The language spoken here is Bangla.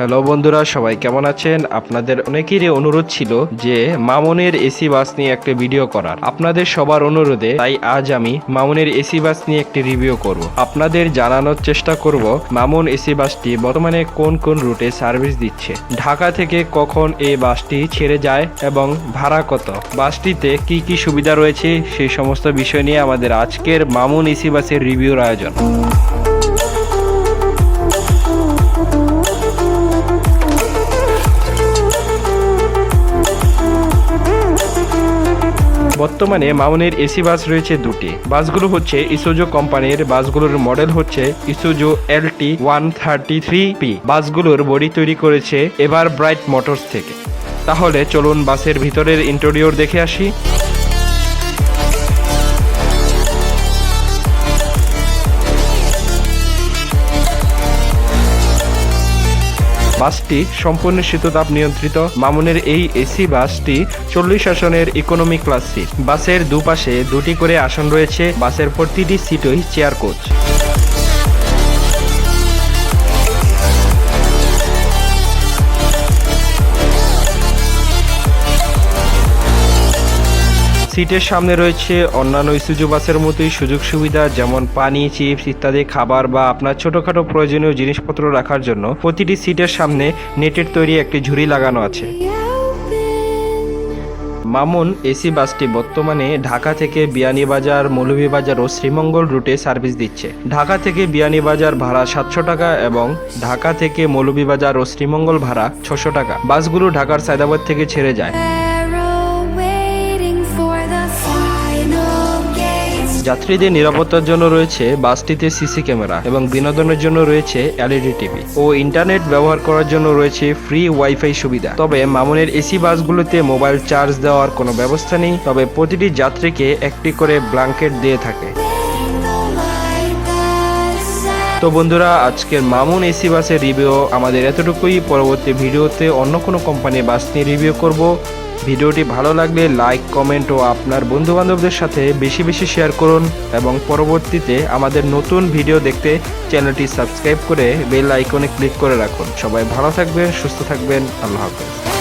হ্যালো বন্ধুরা, সবাই কেমন আছেন? আপনাদের অনেকেরই অনুরোধ ছিল যে মামুনের এসি বাস নিয়ে একটা ভিডিও করার। আপনাদের সবার অনুরোধে, তাই আজ আমি মামুনের এসি বাস নিয়ে একটি রিভিউ করব। আপনাদের জানানোর চেষ্টা করব, মামুন এসি বাসটি বর্তমানে কোন কোন রুটে সার্ভিস দিচ্ছে? ঢাকা থেকে কখন এই বাসটি ছেড়ে যায় এবং ভাড়া কত? বাসটিতে কি কি সুবিধা রয়েছে? সেই সমস্ত বিষয় নিয়ে আমাদের আজকের মামুন এসি বাসের রিভিউর আয়োজন। বর্তমানে মাউনের এসি বাস রয়েছে দুটি। বাসগুলো হচ্ছে ইসোজো কোম্পানির, বাসগুলোর মডেল হচ্ছে Isuzu L T one thirty three P বাসগুলোর body তৈরি করেছে এভার ব্রাইট মোটরস থেকে। তাহলে চলুন বাসের ভিতরের ইন্টেরিয়র দেখে আসি। বাসটি সম্পূর্ণ শীততাপ নিয়ন্ত্রিত। মামুনের এই এসি বাসটি চল্লিশ আসনের ইকোনমি ক্লাস সিট বাসের দুপাশে দুটি করে আসন রয়েছে। বাসের প্রতিটি সিটই চেয়ার কোচ সিটের সামনে রয়েছে অন্যান্য ইসুজু বাসের মতোই সুযোগ সুবিধা, যেমন পানি, চিপস ইত্যাদি, খাবার বা আপনার ছোটখাটো প্রয়োজনীয় জিনিসপত্র রাখার জন্য প্রতিটি সিটের সামনে নেটের তৈরি একটি ঝুড়ি লাগানো আছে। মামুন এসি বাসটি বর্তমানে ঢাকা থেকে বিয়ানীবাজার মৌলভীবাজার ও শ্রীমঙ্গল রুটে সার্ভিস দিচ্ছে। ঢাকা থেকে বিয়ানীবাজার ভাড়া সাতশো টাকা এবং ঢাকা থেকে মৌলভীবাজার ও শ্রীমঙ্গল ভাড়া ছশো টাকা। বাসগুলো ঢাকার সায়দাবাদ থেকে ছেড়ে যায়। যাত্রীদের নিরাপত্তার জন্য রয়েছে বাসটিতে সিসি ক্যামেরা এবং বিনোদনের জন্য রয়েছে এলইডি টিভি ও ইন্টারনেট ব্যবহার করার জন্য রয়েছে ফ্রি ওয়াইফাই সুবিধা। তবে মামুনের এসি বাসগুলোতে মোবাইল চার্জ দেওয়ার কোনো ব্যবস্থা নেই, তবে প্রতিটি যাত্রীকে একটি করে ব্ল্যাঙ্কেট দিয়ে থাকে। তো বন্ধুরা, আজকের মামুন এসি বাসের রিভিউ আমাদের এতটুকুই। পরবর্তী ভিডিওতে অন্য কোনো কোম্পানির বাস নিয়ে রিভিউ করব। ভিডিওটি ভালো লাগলে লাইক, কমেন্ট ও আপনার বন্ধুবান্ধবদের সাথে বেশি বেশি শেয়ার করুন এবং পরবর্তীতে আমাদের নতুন ভিডিও দেখতে চ্যানেলটি সাবস্ক্রাইব করে বেল আইকনে ক্লিক করে রাখুন। সবাই ভালো থাকবেন, সুস্থ থাকবেন। আল্লাহ হাফেজ।